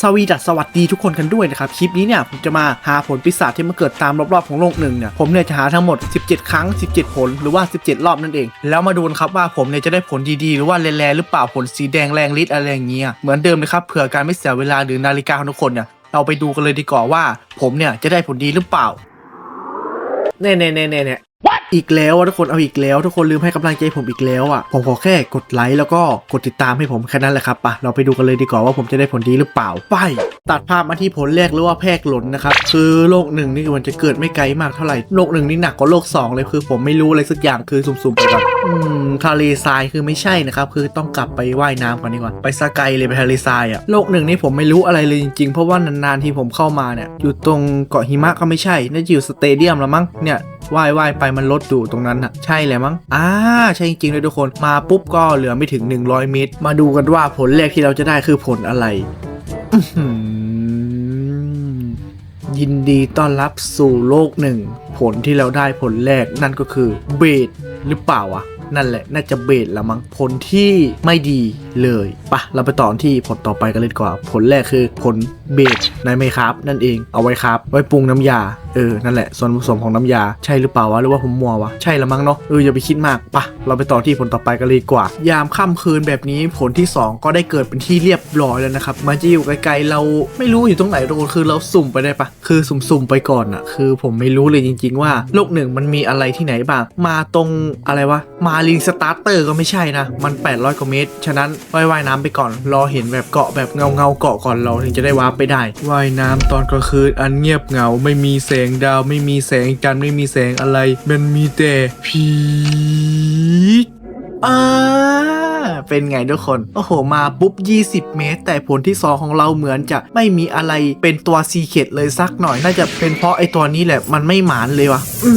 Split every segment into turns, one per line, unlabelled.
สวีดัสสวัสดีทุกคนกันด้วยนะครับ คลิปนี้เนี่ยผมจะมาหาผลปีศาจที่มันเกิดตามรอบๆของโลกหนึ่งเนี่ยผมเนี่ยจะหาทั้งหมด 17 ครั้ง 17 ผลหรือว่า 17 รอบนั่นเอง แล้วมาดูกันครับว่าผมเนี่ยจะได้ผลดีๆ หรือว่าแรงๆหรือเปล่าผลสีแดงแรงฤทธิ์อะไรอย่างเงี้ยเหมือนเดิมเลยครับเผื่อการไม่เสียเวลาหรือนาฬิกาของทุกคนเนี่ยเราไปดูกันเลยดีกว่าว่า ผมเนี่ยจะได้ผลดีหรือเปล่าเน่เน่เน่เน่ เน่อีกแล้วอะทุกคนเอาอีกแล้ว ทุกคนลืมให้กำลังใจผมอีกแล้วอะผมขอแค่กดไลค์แล้วก็กดติดตามให้ผมแค่นั้นแหละครับปะเราไปดูกันเลยดีกว่าว่าผมจะได้ผลดีหรือเปล่าไป ตัดภาพมาที่ผลแรกหรือว่าแพรกหล่นนะครับคือโลกหนึ่งนี่มันจะเกิดไม่ไกลมากเท่าไหร่โลกหนึ่งนี่หนักกว่าโลกสองเลยคือผมไม่รู้อะไรสักอย่างคือสุ่มๆไปก่อนอืมทะเลทรายคือไม่ใช่นะครับคือต้องกลับไปว่ายน้ำก่อนดีกว่าไปสกายเลยไปทะเลทรายอะโลกหนึ่งนี่ผมไม่รู้อะไรเลยจริงๆเพราะว่านานๆที่ผมเข้ามาเนี่ยอยู่ตรงเกาะหิมะก็ไม่ใช่น่าจะอยู่สเตเดียมล้วมั้งเนี่ย ว่ายว่ายไปมันลดอยู่ตรงนั้นอะใช่แหละมั้งอ่าใช่จริงๆเลยทุกคนมาปุ๊บก็เหลือไม่ถึง 100 เมตร มาดูกันว่าผลแรกที่เราจะได้คือผลอะไรยินดีต้อนรับสู่โลกหนึ่ง ผลที่เราได้ผลแรกนั่นก็คือเบดหรือเปล่าวะนั่นแหละ น่าจะเบดละมั้งผลที่ไม่ดีเลยปะเราไปต่อที่ผลต่อไปกันเลยดีกว่า ผลแรกคือผลเบดในไมครับนั่นเองเอาไว้ครับ ไว้ปรุงน้ำยาเออนั่นแหละส่วนผสมของน้ำยาใช่หรือเปล่าวะหรือว่าผมมัววะใช่ละมั้งเนาะเอออย่าไปคิดมากปะเราไปต่อที่ผลต่อไปกันเลยดีกว่า ยามค่ำคืนแบบนี้ผลที่สองก็ได้เกิดเป็นที่เรียบร้อยแล้วนะครับมันจะอยู่ไกลๆเราไม่รู้อยู่ตรงไหนทุกคนคือเราสุ่มไปได้ปะคือสุ่มๆไปก่อนอะคือผมไม่รู้เลยจริง ๆ ว่าโลกหนึ่งมันมีอะไรที่ไหนบ้างมาตรงอะไรวะมาลิงสตาร์เตอร์ก็ไม่ใช่นะมัน 800กว่าเมตรฉะนั้นว่ายว่ายน้ำไปก่อน รอเห็นแบบเกาะแบบเงาเงาเกาะก่อนเราถึงจะได้วาร์ปไปได้ว่ายน้ำตอนกลางคืนอันเงียบเหงา ไม่มีแสงดาวไม่มีแสงจันทร์ไม่มีแสงอะไร มันมีแต่ผีอ่าเป็นไงทุกคน โอ้โห มาปุ๊บ 20 เมตร แต่ผลที่2ของเราเหมือนจะไม่มีอะไรเป็นตัวซีเคดเลยสักหน่อย น่าจะเป็นเพราะไอตัวนี้แหละ มันไม่หมานเลยวะอื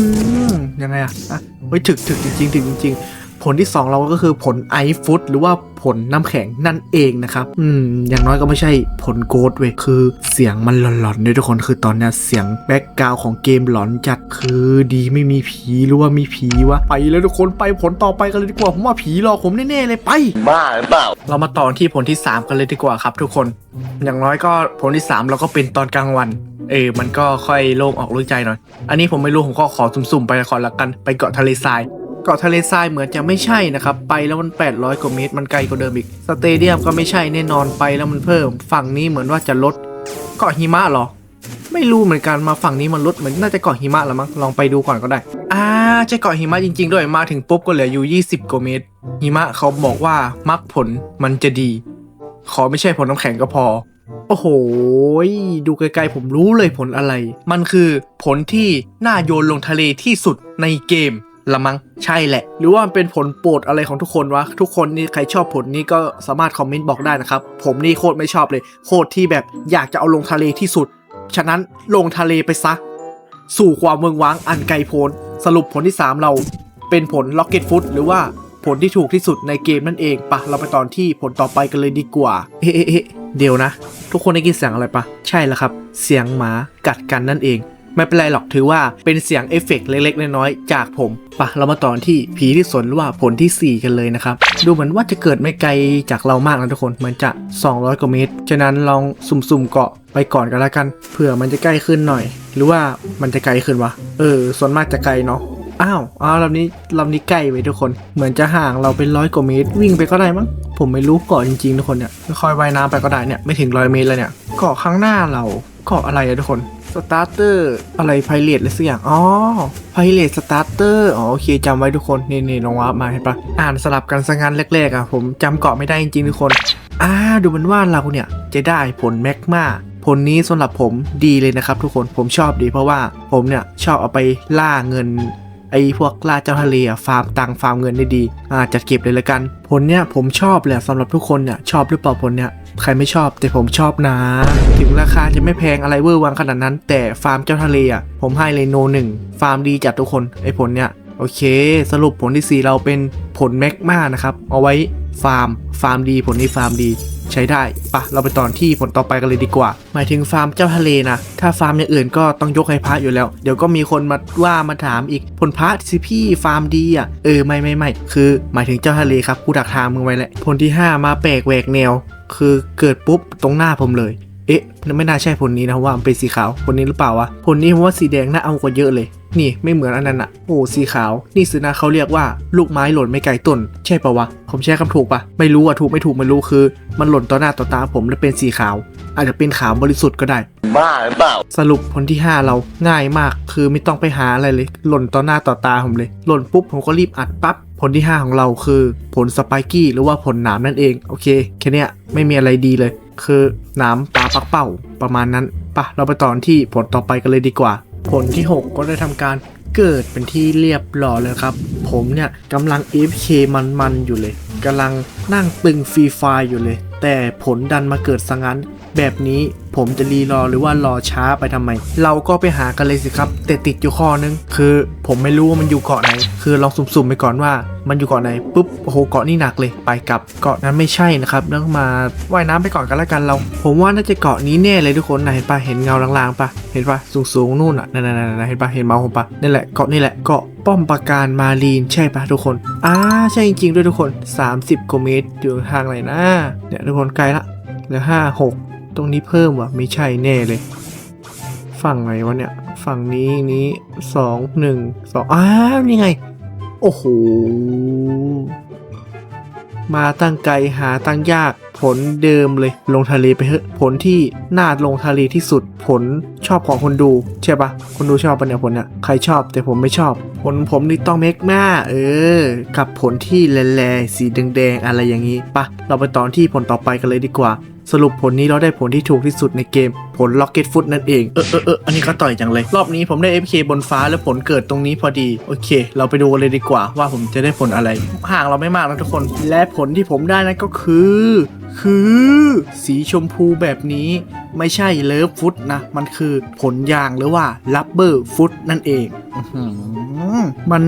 มยังไงอะอะเฮ้ยถึกถึกจริงๆถึกจริงๆ ผลที่ 2 เราก็คือผลไอฟุตหรือว่าผลน้ำแข็งนั่นเองนะครับ อืม อย่างน้อยก็ไม่ใช่ผลโกดเว้ย คือเสียงมันหลอนๆด้วยทุกคน คือตอนเนี้ยเสียงแบ็กกราวของเกมหลอนจัด คือดีไม่มีผีหรือว่ามีผีวะ ไปแล้วทุกคนไปผลต่อไปกันเลยดีกว่า ผมว่าผีหลอกผมแน่ๆเลยไป
บ้าหรือเปล่า
เรามาต่อที่ผลที่ 3 กันเลยดีกว่าครับทุกคน อย่างน้อยก็ผลที่ 3 เราก็เป็นตอนกลางวัน เออ มันก็ค่อยโล่งออกโรู้ใจหน่อย อันนี้ผมไม่รู้ผมก็ขอสุ่มๆไปก่อนละกัน ไปเกาะทะเลทราย เกาะทะเลทรายเหมือนจะไม่ใช่นะครับ ไปแล้วมัน 800 กว่าเมตร มันไกลกว่าเดิมอีก สเตเดียมก็ไม่ใช่แน่นอนไปแล้วมันเพิ่ม ฝั่งนี้เหมือนว่าจะลด เกาะหิมะหรอ ไม่รู้เหมือนกันมาฝั่งนี้มันลดเหมือนน่าจะเกาะหิมะละมั้ง ลองไปดูก่อนก็ได้ อ่าใช่เกาะหิมะจริง ๆ ด้วยมาถึงปุ๊บก็เหลืออยู่ 20 กว่าเมตร หิมะเขาบอกว่ามักผลมันจะดี ขอไม่ใช่ผลน้ำแข็งก็พอ โอ้โห ดูไกลๆผมรู้เลยผลอะไร มันคือผลที่น่าโยนลงทะเลที่สุดในเกม ละมั้งใช่แหละ หรือว่ามันเป็นผลโปรดอะไรของทุกคนวะ ทุกคนนี่ใครชอบผลนี้ก็สามารถคอมเมนต์บอกได้นะครับ ผมนี่โคตรไม่ชอบเลย โคตรที่แบบอยากจะเอาลงทะเลที่สุด ฉะนั้นลงทะเลไปซะ สู่ความเมืองว้างอันไกลโพ้นสรุปผลที่ 3 เราเป็นผล Rocket Foot หรือว่าผลที่ถูกที่สุดในเกมนั่นเองปะเราไปตอนที่ผลต่อไปกันเลยดีกว่าเอ๊ะเอ๊ะเอ๊ะเดี๋ยวนะ ทุกคนได้ยินเสียงอะไรปะใช่แล้วครับ เสียงหมากัดกันนั่นเอง ไม่เป็นไรหรอกถือว่าเป็นเสียงเอฟเฟกต์เล็กๆ น้อยๆ จากผมปะเรามาต่อที่ผีที่สนหรือว่าผลที่ 4 กันเลยนะครับ ดูเหมือนว่าจะเกิดไม่ไกลจากเรามากนะทุกคนเหมือนจะ 200 กว่าเมตร ฉะนั้นลองสุ่มๆเกาะไปก่อนกันแล้วกันเผื่อมันจะใกล้ขึ้นหน่อย หรือว่ามันจะไกลขึ้นวะเออส่วนมากจะไกลเนาะอ้าวอ้าวลำนี้ลำนี้ใกล้ไปทุกคน เหมือนจะห่างเราเป็นร้อยกว่าเมตร วิ่งไปก็ได้มั้ง ผมไม่รู้เกาะจริงๆทุกคนเนี่ยค่อยว่ายน้ำไปก็ได้เนี่ยไม่ถึงร้อยเมตรแล้วเนี่ยเกาะข้างหน้าเราเกาะอะไรอะทุกคน สตาร์เตอร์อะไรไพเรตอะไรสักอย่าง อ๋อไพเรตสตาร์เตอร์อ๋อโอเคจำไว้ทุกคน นี่นี่ลองว่ามาเห็นปะอ่านสลับกันสังงานแรกๆอะผมจำเกาะไม่ได้จริงๆทุกคน อ่า ดูเหมือนว่าเราเนี่ยจะได้ผลแมกมาผลนี้สำหรับผมดีเลยนะครับทุกคนผมชอบดีเพราะว่าผมเนี่ยชอบเอาไปล่าเงิน ไอ้พวกล่าเจ้าทะเลอะฟาร์มตังฟาร์มเงินได้ดีอ่าจัดเก็บเลยละกัน ผลเนี่ยผมชอบแหละสำหรับทุกคนเนี่ยชอบหรือเปล่าผลเนี่ยใครไม่ชอบแต่ผมชอบนะ ถึงราคาจะไม่แพงอะไรเวอร์วังขนาดนั้น แต่ฟาร์มเจ้าทะเลอะผมให้เลยโนหนึ่งฟาร์มดีจัดทุกคนไอ้ผลเนี่ยโอเค สรุปผลที่ 4 เราเป็นผลแมกมานะครับ เอาไว้ ฟาร์ม ฟาร์มดีผลนี้ฟาร์มดีใช้ได้ปะเราไปตอนที่ผลต่อไปกันเลยดีกว่า หมายถึงฟาร์มเจ้าทะเลนะ ถ้าฟาร์มอย่างอื่นก็ต้องยกให้พระอยู่แล้ว เดี๋ยวก็มีคนมาว่ามาถามอีกผลพระสิพี่ฟาร์มดีอะ เออไม่ไม่ไม่คือ หมายถึงเจ้าทะเลครับกูดักทางมึงไว้แหละผลที่ 5 มาแปลกแหวกแนว คือเกิดปุ๊บตรงหน้าผมเลย เอ๊ะ ไม่น่าใช่ผลนี้นะว่ามันเป็นสีขาวผลนี้หรือเปล่าวะผลนี้ผมว่าสีแดงน่าเอากว่าเยอะเลย นี่ไม่เหมือนอันนั้นอะโอ้สีขาว นี่สินะเขาเรียกว่าลูกไม้หล่นไม่ไกลต้น ใช่ปะวะ ผมใช้คำถูกปะไม่รู้อะถูกไม่ถูกไม่รู้คือ มันหล่นต่อหน้าต่อตาผมแล้วเป็นสีขาว อาจจะเป็นขาวบริสุทธิ์ก็ได้
บ้าหรือเปล่า
สรุปผลที่ 5 เราง่ายมาก คือไม่ต้องไปหาอะไรเลย หล่นต่อหน้าต่อตาผมเลย หล่นปุ๊บผมก็รีบอัดปั๊บผลที่ 5 ของเราคือ ผลสไปกี้หรือว่าผลหนามนั่นเอง โอเค แค่เนี้ยไม่มีอะไรดีเลย คือหนามปลาปักเป้าประมาณนั้นปะเราไปต่อที่ผลต่อไปกันเลยดีกว่า ผลที่ 6 ก็ได้ทำการเกิดเป็นที่เรียบร้อยแล้วครับ ผมเนี่ยกำลัง AFK มันๆอยู่เลยกำลังนั่งตึงฟรีไฟอยู่เลย แต่ผลดันมาเกิดซะงั้น แบบนี้ผมจะรีรอหรือว่ารอช้าไปทำไม เราก็ไปหากันเลยสิครับ แต่ติดอยู่ข้อนึง คือผมไม่รู้ว่ามันอยู่เกาะไหน คือลองสุ่มๆไปก่อนว่า มันอยู่เกาะไหนปุ๊บโอ้โหเกาะนี่หนักเลยไปกลับเกาะนั้นไม่ใช่นะครับแล้วมาว่ายน้ำไปก่อนกันล้วกันเรา ผมว่าน่าจะเกาะนี้แน่เลยทุกคนนะเห็นปะเห็นเงาลางๆปะเห็นปะสูงๆนู่นอะนั่นๆๆเห็นปะเห็นเมาผมปะนี่แหละเกาะนี่แหละเกาะป้อมปราการมารีนใช่ปะทุกคนอ่าใช่จริงๆด้วยทุกคน 30กว่าเมตรอยู่ทางไหนนะเนี่ยทุกคนใกลละเหลือห้าหก ตรงนี้เพิ่มว่ะไม่ใช่แน่เลย ฝั่งไหนวะเนี่ย ฝั่งนี้นี้สองหนึ่งสองอ้าวนี่ไง โอ้โห มาตั้งไกลหาตั้งยากผลเดิมเลยลงทะเลไปเถอะผลที่น่าลงทะเลที่สุดผลชอบของคนดูใช่ปะคนดูชอบปะเนี่ยผลเนี่ยใครชอบแต่ผมไม่ชอบ ผลผมนี่ต้องเมกมาเออ กับผลที่แลๆสีแดงๆอะไรอย่างนี้ปะเราไปตอนที่ผลต่อไปกันเลยดีกว่า สรุปผลนี้เราได้ผลที่ถูกที่สุดในเกม ผล Rocket Foot นั่นเอง เออเออเอออันนี้ก็ต่อยจังเลย รอบนี้ผมได้ FK บนฟ้าแล้วผลเกิดตรงนี้พอดี โอเค เราไปดูกันเลยดีกว่าว่าผมจะได้ผลอะไร ห่างเราไม่มากนะทุกคน และผลที่ผมได้นั่นก็คือ คือ สีชมพูแบบนี้ ไม่ใช่เลิฟฟุตนะ มันคือผลยางหรือว่าลับเบอร์ฟุตนั่นเองอ มัน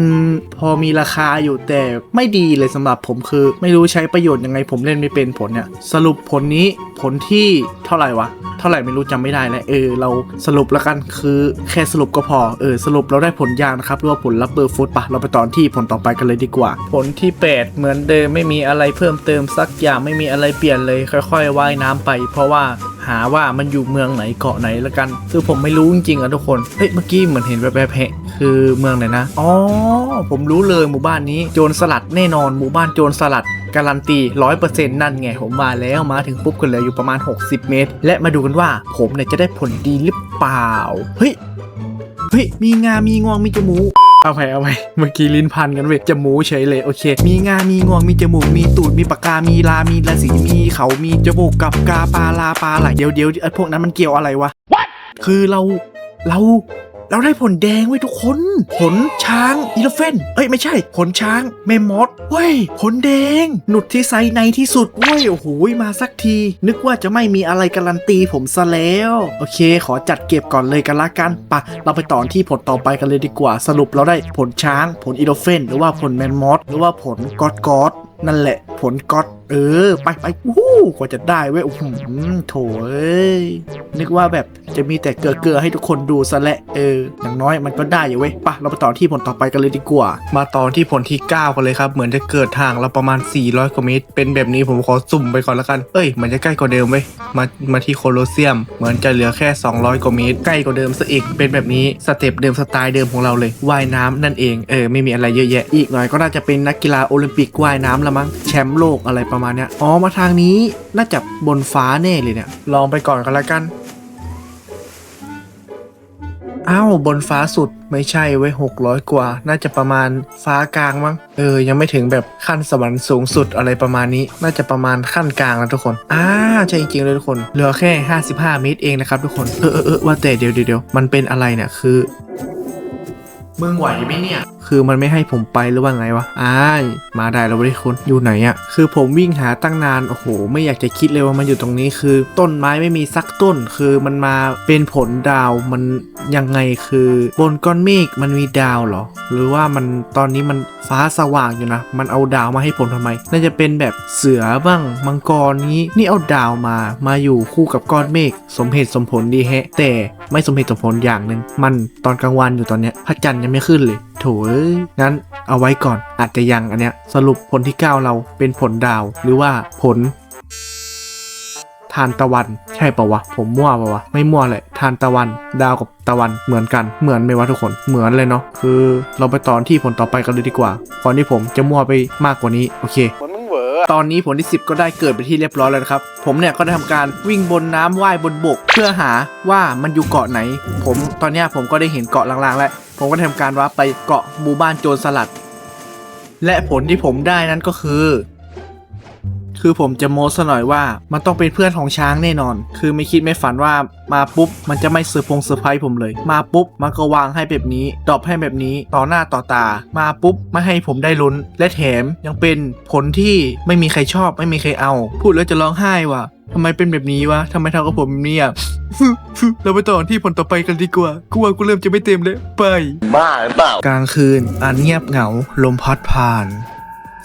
พอมีราคาอยู่แต่ไม่ดีเลยสำหรับผมคือ ไม่รู้ใช้ประโยชน์ยังไงผมเล่นไม่เป็นผลเนี่ย สรุปผลนี้ผลที่เท่าไหร่วะเท่าไหร่ไม่รู้จำไม่ได้แล้วเออเราสรุปแล้วกันคือแค่สรุปก็พอเออสรุปเราได้ผลยางนะครับหรือว่าผลลับเบอร์ฟุตปะเราไปตอนที่ผลต่อไปกันเลยดีกว่า ผลที่ 8 เหมือนเดิมไม่มีอะไรเพิ่มเติมสักอย่างไม่มีอะไรเปลี่ยนเลยค่อย ๆ ว่ายน้ำไป เพราะว่าหาว่ามันอยู่เมืองไหนเกาะไหนแล้วกัน คือผมไม่รู้จริงๆอะทุกคนเฮ้ยเมื่อกี้เหมือนเห็นแบบแบบๆแพะคือเมืองไหนนะอ๋อผมรู้เลยหมู่บ้านนี้โจรสลัดแน่นอนหมู่บ้านโจรสลัด การันตี 100%นั่นไงผมมาแล้วมาถึงปุ๊บก็เหลืออยู่ประมาณ 60 เมตร และมาดูกันว่าผมเนี่ยจะได้ผลดีหรือเปล่า เฮ้ย เฮ้ย มีงา มีงวง มีจมูกเอาไปเอาไปเมื่อกี้ลิ้นพันกันเว้ยจมูกเฉยเลยโอเค มีงา มีงวง มีจมูก มีตูด มีปากกา มีลา มีราศีมีเขา มีจมูกกับกาปลาลาปลาไหลเดี๋ยวเดี๋ยวไอ้พวกนั้นมันเกี่ยวอะไรวะคือเราเรา เราได้ผลแดงไว้ทุกคน ผลช้างอีเลฟเฟนเอ้ยไม่ใช่ ผลช้างเมมมอสเว้ย ผลแดง หนุดที่ไซส์ในที่สุดเว้ย โอ้โหมาสักที นึกว่าจะไม่มีอะไรการันตีผมซะแล้ว โอเค ขอจัดเก็บก่อนเลยกันละกันปะเราไปต่อที่ผลต่อไปกันเลยดีกว่าสรุปเราได้ผลช้าง ผลอีโดเฟนหรือว่าผลแมมมอสหรือว่าผลกอดกอดนั่นแหละผลก๊อตเออ ไปไปวู้กว่าจะได้เว้ยโอ้โหโถเอ้ยนึกว่าแบบจะมีแต่เกลือเกลือให้ทุกคนดูซะและเออ อย่างน้อยมันก็ได้อยู่เว้ยปะเราไปต่อที่ผลต่อไปกันเลยดีกว่า มาต่อที่ผลที่ 9 กันเลยครับ เหมือนจะเกิดทางเราประมาณ 400กว่าเมตร เป็นแบบนี้ผมขอสุ่มไปก่อนละกัน เอ้ยมือนจะใกล้กว่าเดิมเว้ยมามาที่โคโลเซียม เหมือนจะเหลือแค่ 200 กว่าเมตร ใกล้กว่าเดิมซะอีกเป็นแบบนี้สเต็ปเดิมสไตล์เดิมของเราเลยว่ายน้ำนั่นเองเออไม่มีอะไรเยอะแยะ อีกหน่อยก็น่าจะเป็นนักกีฬาโอลิมปิกว่ายน้ำละมั้งแชมป์โลกอะไรประมาณเนี้ยอ๋อมาทางนี้น่าจะบนฟ้าแน่เลยเนี่ย ลองไปก่อนกันละกันอ้าวบนฟ้าสุดไม่ใช่เว้หกร้อยกว่า น่าจะประมาณฟ้ากลางมั้งเออ ยังไม่ถึงแบบขั้นสวรรค์สูงสุดอะไรประมาณนี้ น่าจะประมาณขั้นกลางแล้วทุกคนอ่าใช่จริงๆเลยทุกคนเหลือแค่ 55 เมตรเองนะครับทุกคนเออเออเออว่าแต่เดี๋ยวเดี๋ยวเดี๋ยวมันเป็นอะไรเนี่ยคือมึงไหวไหมเนี่ย คือมันไม่ให้ผมไปหรือว่าไงวะอ้ายมาได้แล้วเว้ยคุณอยู่ไหนอะคือผมวิ่งหาตั้งนานโอ้โห ไม่อยากจะคิดเลยว่ามันอยู่ตรงนี้คือ ต้นไม้ไม่มีสักต้น คือมันมาเป็นผลดาวมันยังไงคือบนก้อนเมฆมันมีดาวเหรอ หรือว่ามันตอนนี้มันฟ้าสว่างอยู่นะ มันเอาดาวมาให้ผมทำไม น่าจะเป็นแบบเสือบ้างมังกรนี้นี่เอาดาวมามาอยู่คู่กับก้อนเมฆสมเหตุสมผลดีแฮะ แต่ไม่สมเหตุสมผลอย่างหนึ่งมันตอนกลางวันอยู่ตอนเนี้ยพระจันทร์ยังไม่ขึ้นเลย ถเอ้ยงั้นเอาไว้ก่อนอาจจะยังอันเนี้ยสรุปผลที่ 9 เราเป็นผลดาวหรือว่าผลททานตะวันใช่ปะวะ ผมมั่วปะวะ ไม่มั่วเลยทานตะวัน ดาวกับตะวันเหมือนกันเหมือนไหมวะทุกคนเหมือนเลยเนาะคือเราไปตอนที่ผลต่อไปกันเลยดีกว่าก่อนที่ผมจะมั่วไปมากกว่านี้โอเค
เหมือนมึงเหวอ
ตอนนี้ผลที่ 10 ก็ได้เกิดไปนที่เรียบร้อยแล้วนะครับ ผมเนี่ยก็ได้ทำการวิ่งบนน้ำว่ายบนบก เพื่อหาว่ามันอยู่เกาะไหน ผมตอนเนี้ยผมก็ได้เห็นเกาะลางๆแล้ว ผมก็ได้ทำการว่าไปเกาะหมู่บ้านโจรสลัด และผลที่ผมได้นั้นก็คือ คือผมจะโม้ซะหน่อยว่ามันต้องเป็นเพื่อนของช้างแน่นอน คือไม่คิดไม่ฝันว่ามาปุ๊บ มันจะไม่เซอร์พงเซอร์ไพรส์ผมเลย มาปุ๊บ มันก็วางให้แบบนี้ดรอปให้แบบนี้ต่อหน้าต่อตา มาปุ๊บไม่ให้ผมได้ลุ้น และแถมยังเป็นผลที่ไม่มีใครชอบไม่มีใครเอา พูดแล้วจะร้องไห้ว่ะ ทำไมเป็นแบบนี้วะทำไมทำกับผมแบบนี้อะ เราไปต่อที่ผลต่อไปกันดีกว่า กูว่ากูเริ่มจะไม่เต็มเลยไป
บ้าหรือเปล่า
กลางคืนอันเงียบเหงา ลมพัดผ่าน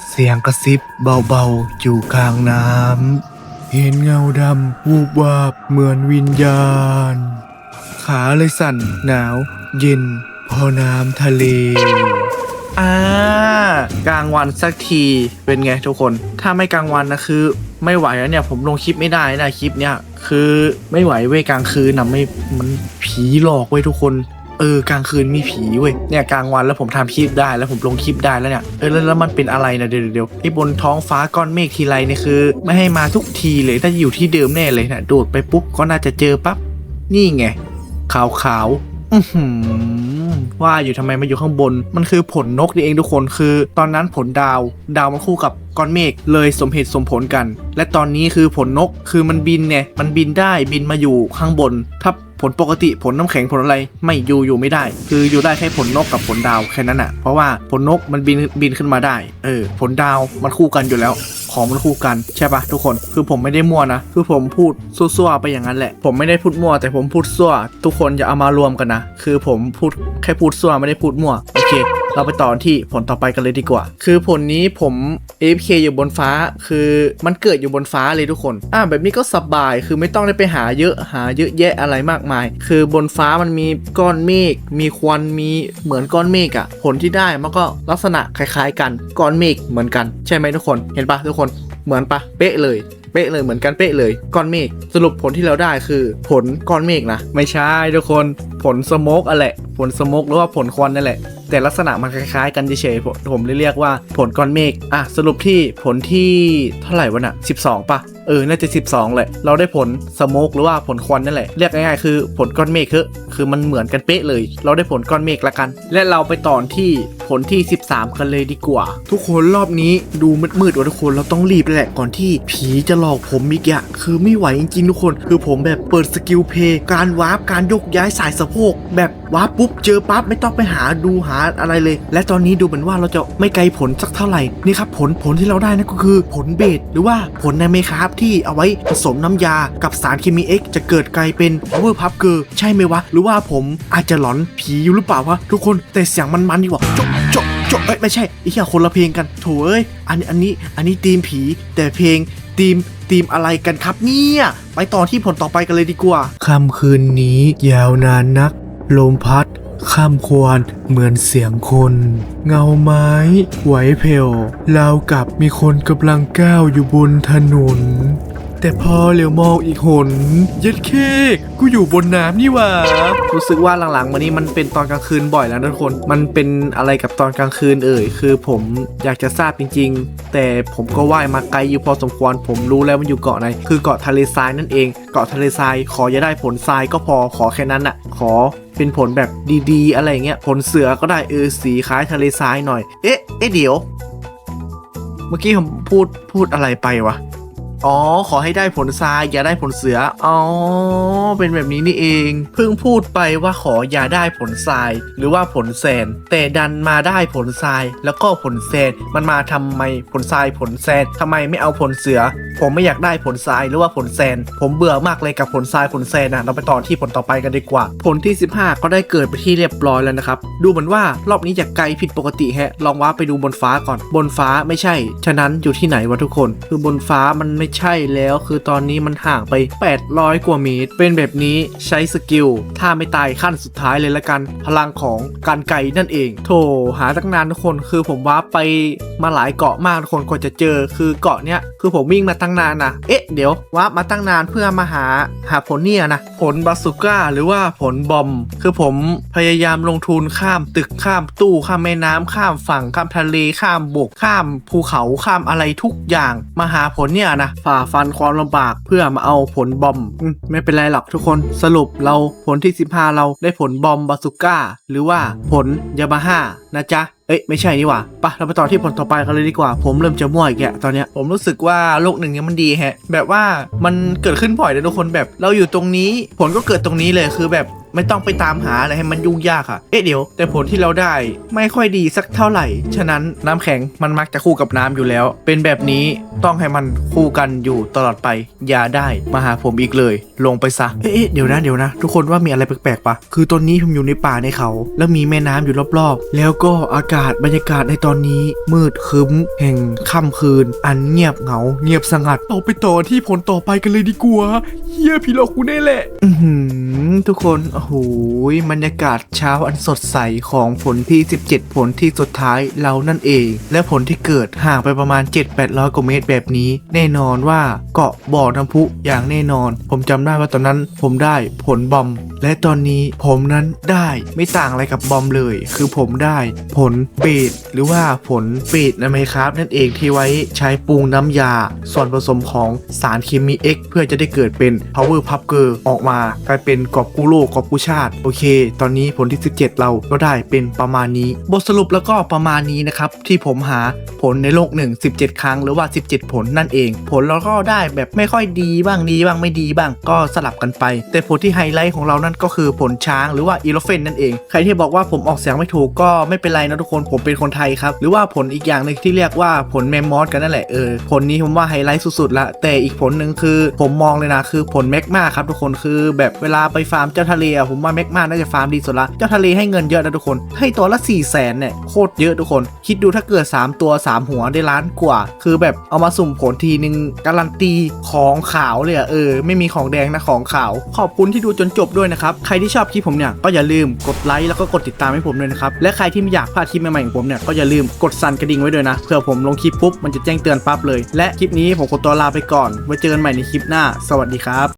เสียงกระซิบเบาๆ อยู่กลางน้ำ เห็นเงาดำวูบวาบเหมือนวิญญาณ ขาเลยสั่นหนาว เย็น พอน้ำทะเล อ่ากลางวันสักทีเป็นไงทุกคน ถ้าไม่กลางวันนะคือ ไม่ไหวแล้วเนี่ยผมลงคลิปไม่ได้นะคลิปเนี่ยคือไม่ไหวเว้ยกลางคืนนะไม่มันผีหลอกเว้ยทุกคนเออกลางคืนมีผีเว้ยเนี่ยกลางวันแล้วผมทำคลิปได้แล้วผมลงคลิปได้แล้วเนี่ยเออแล้วแล้วมันเป็นอะไรนะเดี๋ยวเดี๋ยวไอ้บนท้องฟ้าก้อนเมฆทีไรเนี่ยคือ ไม่ให้มาทุกทีเลยถ้าอยู่ที่เดิมแน่เลยนะโดดไปปุ๊บก็น่าจะเจอปั๊บนี่ไงขาวขาวๆอื้อหือ ว่าอยู่ทำไมมาอยู่ข้างบน มันคือผลนกนี่เองทุกคนคือ ตอนนั้นผลดาว ดาวมันคู่กับก้อนเมฆเลยสมเหตุสมผลกัน และตอนนี้คือผลนกคือมันบินเนี่ยมันบินได้บินมาอยู่ข้างบนถ้า ผลปกติผลน้ำแข็งผลอะไรไม่อยู่อยู่ไม่ได้ คืออยู่ได้แค่ผลนกกับผลดาวแค่นั้นอะ่ะ เพราะว่าผลนกมันบินบินขึ้นมาได้ เออ ผลดาวมันคู่กันอยู่แล้ว ของมันคู่กันใช่ปะทุกคนคือผมไม่ได้มั่วนะ คือผมพูดซั่วๆไปอย่างนั้นแหละ ผมไม่ได้พูดมั่วแต่ผมพูดซั่วทุกคนอย่าเอามารวมกันนะ คือผมพูดแค่พูดซั่วไม่ได้พูดมั่วโอเค เราไปต่อที่ผลต่อไปกันเลยดีกว่า คือผลนี้ผม AFK อยู่บนฟ้า คือมันเกิดอยู่บนฟ้าเลยทุกคน อ่าแบบนี้ก็สบาย คือไม่ต้องได้ไปหาเยอะ หาเยอะแยะอะไรมากมาย คือบนฟ้ามันมีก้อนเมฆ มีควัน มีเหมือนก้อนเมฆอะผลที่ได้มันก็ลักษณะคล้ายๆ กัน ก้อนเมฆเหมือนกัน ใช่ไหมทุกคน เห็นปะทุกคน เหมือนปะเป๊ะเลย เป๊ะเลยเหมือนกันเป๊ะเลยก้อนเมฆสรุปผลที่เราได้คือ ผลก้อนเมฆนะไม่ใช่ทุกคนผลสโมกอะแหละผลสโมกหรือว่าผลควันนั่นแหละแต่ลักษณะมันคล้ายๆกันเฉยๆผมเลยเรียกว่าผลก้อนเมฆอะสรุปที่ผลที่เท่าไหร่วะน่ะ12ป่ะ เออ น่าจะ 12 แหละ เราได้ผลสโมกหรือว่าผลควันนั่นแหละ เรียกง่ายๆคือผลก้อนเมฆคือคือมันเหมือนกันเป๊ะเลย เราได้ผลก้อนเมฆละกัน และเราไปต่อที่ผลที่ 13 กันเลยดีกว่า ทุกคนรอบนี้ดูมืดๆว่ะทุกคนเราต้องรีบแหละก่อนที่ผีจะหลอกผมอีกอะคือไม่ไหวจริงๆทุกคน คือผมแบบเปิดสกิลเพย์การวาร์ปการยกย้ายสายสะโพก แบบวาร์ปปุ๊บเจอปั๊บไม่ต้องไปหาดูหาอะไรเลย และตอนนี้ดูเหมือนว่าเราจะไม่ไกลผลสักเท่าไหร่นี่ครับผลผลที่เราได้นั่นก็คือผลเบสหรือว่าผลในเมคาฟที่เอาไว้ผสมน้ำยากับสารเคมี X จะเกิดกลายเป็น power puff girl ใช่ไหมวะ หรือว่าผมอาจจะหลอนผีอยู่หรือเปล่าวะทุกคนแต่เสียงมันมันๆดีกว่าจบจบจบเอ้ยไม่ใช่อ้เหี้ยคนละเพลงกันโถเอ้ยอันนี้อันนี้อันนี้ธีมผีแต่เพลงธีมธีมอะไรกันครับเนี่ยไปต่อที่ผลต่อไปกันเลยดีกว่าค่ำคืนนี้ยาวนานนัก ลมพัด ข้ามควานเหมือนเสียงคน เงาไม้ไหวเพลราวกับมีคนกำลังก้าวอยู่บนถนน แต่พอเหลียวมองอีกหนย็ดเคกกูอยู่บนน้ำนี่หว่า รู้สึกว่าหลังๆมานี้มันเป็นตอนกลางคืนบ่อยแล้วทุกคน มันเป็นอะไรกับตอนกลางคืนเอ่ย คือผมอยากจะทราบจริง ๆ แต่ผมก็ว่ายมาไกลอยู่พอสมควร ผมรู้แล้วมันอยู่เกาะไหน คือเกาะทะเลทรายนั่นเอง เกาะทะเลทรายขออย่าได้ผลทรายก็พอ ขอแค่นั้นอะขอเป็นผลแบบดีๆ อะไรเงี้ย ผลเสือก็ได้เออสีคล้ายทะเลทรายหน่อย เอ๊ะ เอ๊ะเดี๋ยว เมื่อกี้ผมพูดพูดอะไรไปวะ อ๋อ ขอให้ได้ผลทรายอย่าได้ผลเสือ อ๋อ เป็นแบบนี้นี่เอง เพิ่งพูดไปว่าขออย่าได้ผลทราย หรือว่าผลแซนแต่ดันมาได้ผลทราย แล้วก็ผลแซนมันมาทำไมผลทรายผลแซนทำไมไม่เอาผลเสือ ผมไม่อยากได้ผลทรายหรือว่าผลแซนผมเบื่อมากเลยกับผลทรายผลแซนนะเราไปต่อที่ผลต่อไปกันดีกว่า ผลที่ 15 ก็ได้เกิดไปที่เรียบร้อยแล้วนะครับ ดูเหมือนว่ารอบนี้จะไกลผิดปกติแฮะ ลองว่าไปดูบนฟ้าก่อน บนฟ้าไม่ใช่ ฉะนั้นอยู่ที่ไหนวะทุกคน คือบนฟ้ามันไม่ใช่แล้วคือตอนนี้มันห่างไป 800 กว่าเมตร เป็นแบบนี้ใช้สกิล ถ้าไม่ตายขั้นสุดท้ายเลยละกัน พลังของการไก่นั่นเอง โถหาตั้งนานทุกคนคือผมว่าไปมาหลายเกาะมากทุกคนกว่าจะเจอ คือเกาะเนี้ยคือผมวิ่งมาตั้งนานนะเอ๊ะเดี๋ยวว่ามาตั้งนานเพื่อมาหาหาผลเนี่ยนะผลบาสุก้าหรือว่าผลบอม คือผมพยายามลงทุนข้ามตึกข้ามตู้ข้ามแม่น้ำข้ามฝั่งข้ามทะเลข้ามบกข้ามภูเขาข้ามอะไรทุกอย่างมาหาผลเนี่ยนะฝ่าฟันความลำบากเพื่อมาเอาผลบอมอืมไม่เป็นไรหรอกทุกคนสรุปเราผลที่ 15 เราได้ผลบอมบาสุก้า หรือว่าผลยามาฮ่านะจ๊ะเอ้ยไม่ใช่นี่หว่าปะเราไปต่อที่ผลต่อไปกันเลยดีกว่า ผมเริ่มจะมั่วอีกแกตอนเนี้ยผมรู้สึกว่าโลกหนึ่งเนี้ยมันดีแฮะ แบบว่ามันเกิดขึ้นบ่อยเลยทุกคนแบบเราอยู่ตรงนี้ ผลก็เกิดตรงนี้เลยคือแบบ ไม่ต้องไปตามหาอะไรให้มันยุ่งยากอะเอ๊ะเดี๋ยว แต่ผลที่เราได้ไม่ค่อยดีสักเท่าไหร่ ฉะนั้นน้ำแข็งมันมักจะคู่กับน้ำอยู่แล้ว เป็นแบบนี้ต้องให้มันคู่กันอยู่ตลอดไป อย่าได้มาหาผมอีกเลย ลงไปซะ เอ๊ะเดี๋ยวนะเดี๋ยวนะ ทุกคนว่ามีอะไรแปลกๆปะคือตอนนี้ผมอยู่ในป่าในเขา แล้วมีแม่น้ำอยู่รอบๆ แล้วก็อากาศบรรยากาศในตอนนี้ มืดคึ้ม แห่งค่ำคืน อันเงียบเหงา เงียบสงัดเอาไปต่อที่ผลต่อไปกันเลยดีกว่าเฮียพี่เรากูแน่แหละ อืทุกคนโโหบรรยากาศเช้าอันสดใสของผลที่ 17 ผลที่สุดท้ายเรานั่นเอง และผลที่เกิดห่างไปประมาณ 7-800กว่าเมตรแบบนี้ แน่นอนว่าเกาะบ่อน้ำพุอย่างแน่นอน ผมจำได้ว่าตอนนั้นผมได้ผลบอม และตอนนี้ผมนั้นได้ไม่ต่างอะไรกับบอมเลย คือผมได้ผลเบดหรือว่าผลเบดนะไหมครับนั่นเองที่ไว้ใช้ปรุงน้ำยา ส่วนผสมของสารเคมี X เพื่อจะได้เกิดเป็น Power Pup Girl ออกมากลายเป็นกอบกู้โลกกอบกู้ชาติ โอเค ตอนนี้ผลที่ 17 เราก็ได้เป็นประมาณนี้ บทสรุปแล้วก็ประมาณนี้นะครับ ที่ผมหาผลในโลกหนึ่ง17 ครั้งหรือว่า 17 ผลนั่นเอง ผลเราก็ได้แบบไม่ค่อยดีบ้างดีบ้างไม่ดีบ้างก็สลับกันไป แต่ผลที่ไฮไลท์ของเรานั่นก็คือผลช้างหรือว่าอีโลเฟนนั่นเอง ใครที่บอกว่าผมออกเสียงไม่ถูกก็ไม่เป็นไรนะทุกคนผมเป็นคนไทยครับ หรือว่าผลอีกอย่างหนึ่งที่เรียกว่าผลแมมมอสกันนั่นแหละเออผลนี้ผมว่าไฮไลท์สุดๆละแต่อีกผลหนึ่งคือผมมองเลยนะคือผลแมกมาครับทุกคนคือแบบเวลาไปฟาร์มเจ้าทะเลอะผมว่าแม็กมาน่าจะฟาร์มดีสุดละ เจ้าทะเลให้เงินเยอะนะทุกคน ให้ตัวละ4ี่แสนเนี่ยโคตรเยอะทุกคน คิดดูถ้าเกิด 3 ตัว 3 หัวได้ล้านกว่า คือแบบเอามาสุ่มผลทีนึงการันตีของขาวเลยอะเออไม่มีของแดงนะของขาว ขอบคุณที่ดูจนจบด้วยนะครับ ใครที่ชอบคลิปผมเนี่ยก็อย่าลืมกดไลค์แล้วก็กดติดตามให้ผมด้วยนะครับ และใครที่ไม่อยากพลาดคลิปใหม่ๆของผมเนี่ยก็อย่าลืมกดสั่นกระดิ่งไว้ด้วยนะเผื่อผมลงคลิปปุ๊บมันจะแจ้งเตือนปั๊บเลย และคลิปนี้ผมขอตัวลาไปก่อนไว้เจอกันใหม่ในคลิปหน้า สวัสดีครับ